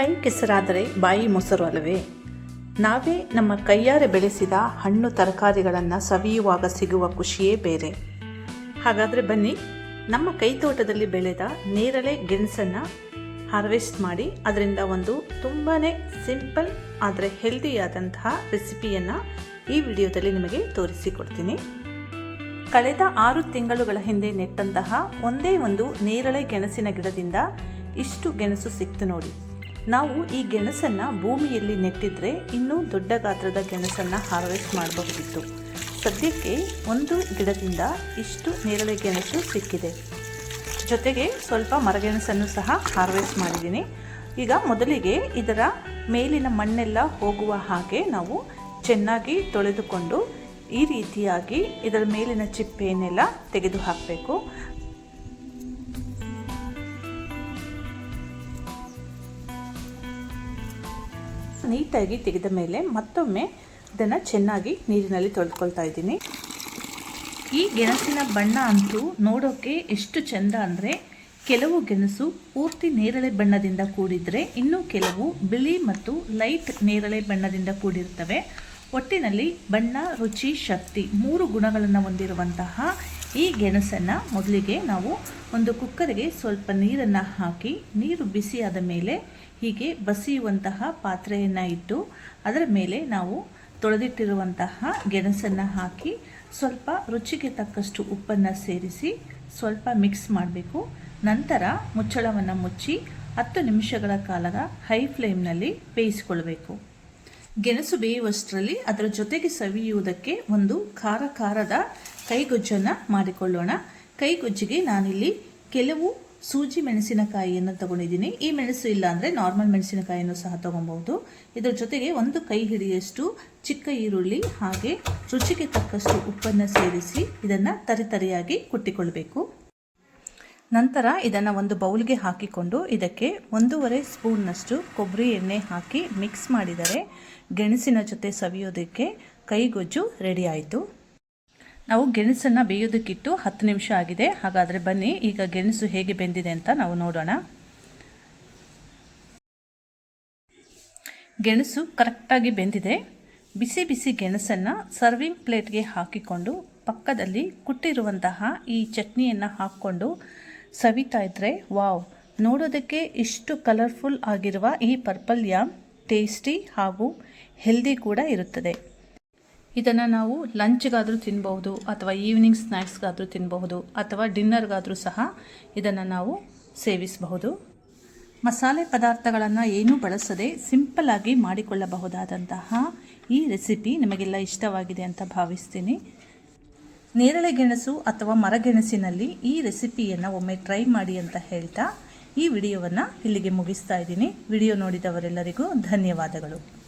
ಕೈ ಕೆಸರಾದರೆ ಬಾಯಿ ಮೊಸರು ಅಲ್ಲವೇ? ನಾವೇ ನಮ್ಮ ಕೈಯಾರೆ ಬೆಳೆಸಿದ ಹಣ್ಣು ತರಕಾರಿಗಳನ್ನು ಸವಿಯುವಾಗ ಸಿಗುವ ಖುಷಿಯೇ ಬೇರೆ. ಹಾಗಾದರೆ ಬನ್ನಿ, ನಮ್ಮ ಕೈತೋಟದಲ್ಲಿ ಬೆಳೆದ ನೇರಳೆ ಗೆಣಸನ್ನು ಹಾರ್ವೆಸ್ಟ್ ಮಾಡಿ ಅದರಿಂದ ಒಂದು ತುಂಬಾ ಸಿಂಪಲ್ ಆದರೆ ಹೆಲ್ದಿಯಾದಂತಹ ರೆಸಿಪಿಯನ್ನು ಈ ವಿಡಿಯೋದಲ್ಲಿ ನಿಮಗೆ ತೋರಿಸಿಕೊಡ್ತೀನಿ. ಕಳೆದ ಆರು ತಿಂಗಳುಗಳ ಹಿಂದೆ ನೆಟ್ಟಂತಹ ಒಂದೇ ಒಂದು ನೇರಳೆ ಗೆಣಸಿನ ಗಿಡದಿಂದ ಇಷ್ಟು ಗೆಣಸು ಸಿಕ್ತು ನೋಡಿ. ನಾವು ಈ ಗೆಣಸನ್ನು ಭೂಮಿಯಲ್ಲಿ ನೆಟ್ಟಿದ್ರೆ ಇನ್ನೂ ದೊಡ್ಡ ಗಾತ್ರದ ಗೆಣಸನ್ನು ಹಾರ್ವೆಸ್ಟ್ ಮಾಡಬಹುದಿತ್ತು. ಸದ್ಯಕ್ಕೆ ಒಂದು ಗಿಡದಿಂದ ಇಷ್ಟು ನೇರಳೆ ಗೆಣಸು ಸಿಕ್ಕಿದೆ. ಜೊತೆಗೆ ಸ್ವಲ್ಪ ಮರಗೆಣಸನ್ನು ಸಹ ಹಾರ್ವೆಸ್ಟ್ ಮಾಡಿದ್ದೀನಿ. ಈಗ ಮೊದಲಿಗೆ ಇದರ ಮೇಲಿನ ಮಣ್ಣೆಲ್ಲ ಹೋಗುವ ಹಾಗೆ ನಾವು ಚೆನ್ನಾಗಿ ತೊಳೆದುಕೊಂಡು ಈ ರೀತಿಯಾಗಿ ಇದರ ಮೇಲಿನ ಚಿಪ್ಪೆಯನ್ನೆಲ್ಲ ತೆಗೆದು ಹಾಕಬೇಕು ನೀಟಾಗಿ ತೆಗೆದ ಮೇಲೆ ಮತ್ತೊಮ್ಮೆ ಇದನ್ನು ಚೆನ್ನಾಗಿ ನೀರಿನಲ್ಲಿ ತೊಳೆದುಕೊಳ್ತಾ ಇದ್ದೀನಿ. ಈ ಗೆಣಸಿನ ಬಣ್ಣ ಅಂತೂ ನೋಡೋಕ್ಕೆ ಎಷ್ಟು ಚೆಂದ ಅಂದರೆ ಕೆಲವು ಗೆಣಸು ಪೂರ್ತಿ ನೇರಳೆ ಬಣ್ಣದಿಂದ ಕೂಡಿದರೆ ಇನ್ನು ಕೆಲವು ಬಿಳಿ ಮತ್ತು ಲೈಟ್ ನೇರಳೆ ಬಣ್ಣದಿಂದ ಕೂಡಿರ್ತವೆ ಒಟ್ಟಿನಲ್ಲಿ ಬಣ್ಣ, ರುಚಿ, ಶಕ್ತಿ ಮೂರು ಗುಣಗಳನ್ನು ಹೊಂದಿರುವಂತಹ ಈ ಗೆಣಸನ್ನು ಮೊದಲಿಗೆ ನಾವು ಒಂದು ಕುಕ್ಕರ್ಗೆ ಸ್ವಲ್ಪ ನೀರನ್ನು ಹಾಕಿ, ನೀರು ಬಿಸಿಯಾದ ಮೇಲೆ ಹೀಗೆ ಬಸಿಯುವಂತಹ ಪಾತ್ರೆಯನ್ನು ಇಟ್ಟು, ಅದರ ಮೇಲೆ ನಾವು ತೊಳೆದಿಟ್ಟಿರುವಂತಹ ಗೆಣಸನ್ನು ಹಾಕಿ ಸ್ವಲ್ಪ ರುಚಿಗೆ ತಕ್ಕಷ್ಟು ಉಪ್ಪನ್ನು ಸೇರಿಸಿ ಸ್ವಲ್ಪ ಮಿಕ್ಸ್ ಮಾಡಬೇಕು. ನಂತರ ಮುಚ್ಚಳವನ್ನು ಮುಚ್ಚಿ ಹತ್ತು ನಿಮಿಷಗಳ ಕಾಲದ ಹೈ ಫ್ಲೇಮ್ನಲ್ಲಿ ಬೇಯಿಸಿಕೊಳ್ಬೇಕು. ಗೆಣಸು ಬೇಯುವಷ್ಟರಲ್ಲಿ ಅದರ ಜೊತೆಗೆ ಸವಿಯುವುದಕ್ಕೆ ಒಂದು ಖಾರ ಖಾರದ ಕೈಗೊಜ್ಜನ್ನು ಮಾಡಿಕೊಳ್ಳೋಣ. ಕೈಗೊಜ್ಜಿಗೆ ನಾನಿಲ್ಲಿ ಕೆಲವು ಸೂಜಿ ಮೆಣಸಿನಕಾಯಿಯನ್ನು ತಗೊಂಡಿದ್ದೀನಿ. ಈ ಮೆಣಸು ಇಲ್ಲ ಅಂದರೆ ನಾರ್ಮಲ್ ಮೆಣಸಿನಕಾಯಿಯನ್ನು ಸಹ ತೊಗೊಬಹುದು ಇದರ ಜೊತೆಗೆ ಒಂದು ಕೈ ಹಿಡಿಯಷ್ಟು ಚಿಕ್ಕ ಈರುಳ್ಳಿ ಹಾಗೆ ರುಚಿಗೆ ತಕ್ಕಷ್ಟು ಉಪ್ಪನ್ನು ಸೇರಿಸಿ ಇದನ್ನು ತರಿತರಿಯಾಗಿ ಕುಟ್ಟಿಕೊಳ್ಬೇಕು. ನಂತರ ಇದನ್ನು ಒಂದು ಬೌಲ್ಗೆ ಹಾಕಿಕೊಂಡು ಇದಕ್ಕೆ ಒಂದೂವರೆ ಸ್ಪೂನ್ನಷ್ಟು ಕೊಬ್ಬರಿ ಎಣ್ಣೆ ಹಾಕಿ ಮಿಕ್ಸ್ ಮಾಡಿದರೆ ಗೆಣಸಿನ ಜೊತೆ ಸವಿಯೋದಕ್ಕೆ ಕೈಗೊಜ್ಜು ರೆಡಿ ಆಯಿತು. ನಾವು ಗೆಣಸನ್ನು ಬೇಯೋದಕ್ಕಿಟ್ಟು ಹತ್ತು ನಿಮಿಷ ಆಗಿದೆ. ಹಾಗಾದರೆ ಬನ್ನಿ, ಈಗ ಗೆಣಸು ಹೇಗೆ ಬೆಂದಿದೆ ಅಂತ ನಾವು ನೋಡೋಣ. ಗೆಣಸು ಕರೆಕ್ಟಾಗಿ ಬೆಂದಿದೆ. ಬಿಸಿ ಬಿಸಿ ಗೆಣಸನ್ನು ಸರ್ವಿಂಗ್ ಪ್ಲೇಟ್ಗೆ ಹಾಕಿಕೊಂಡು ಪಕ್ಕದಲ್ಲಿ ಕುಟ್ಟಿರುವಂತಹ ಈ ಚಟ್ನಿಯನ್ನು ಹಾಕ್ಕೊಂಡು ಸವಿತಾ ಇದ್ದರೆ ವಾವ್, ನೋಡೋದಕ್ಕೆ ಇಷ್ಟು ಕಲರ್ಫುಲ್ ಆಗಿರುವ ಈ ಪರ್ಪಲ್ ಯಾಮ್ ಟೇಸ್ಟಿ ಹಾಗೂ ಹೆಲ್ದಿ ಕೂಡ ಇರುತ್ತದೆ. ಇದನ್ನು ನಾವು ಲಂಚ್ಗಾದರೂ ತಿನ್ಬಹುದು, ಅಥವಾ ಈವ್ನಿಂಗ್ ಸ್ನ್ಯಾಕ್ಸ್ಗಾದರೂ ತಿನ್ನಬಹುದು ಅಥವಾ ಡಿನ್ನರ್ಗಾದರೂ ಸಹ ಇದನ್ನು ನಾವು ಸೇವಿಸಬಹುದು. ಮಸಾಲೆ ಪದಾರ್ಥಗಳನ್ನು ಏನೂ ಬಳಸದೆ ಸಿಂಪಲ್ ಆಗಿ ಮಾಡಿಕೊಳ್ಳಬಹುದಾದಂತಹ ಈ ರೆಸಿಪಿ ನಿಮಗೆಲ್ಲ ಇಷ್ಟವಾಗಿದೆ ಅಂತ ಭಾವಿಸ್ತೀನಿ. ನೇರಳೆ ಗೆಣಸು ಅಥವಾ ಮರಗೆಣಸಿನಲ್ಲಿ ಈ ರೆಸಿಪಿಯನ್ನು ಒಮ್ಮೆ ಟ್ರೈ ಮಾಡಿ ಅಂತ ಹೇಳ್ತಾ ಈ ವಿಡಿಯೋವನ್ನು ಇಲ್ಲಿಗೆ ಮುಗಿಸ್ತಾ ಇದ್ದೀನಿ. ವಿಡಿಯೋ ನೋಡಿದವರೆಲ್ಲರಿಗೂ ಧನ್ಯವಾದಗಳು.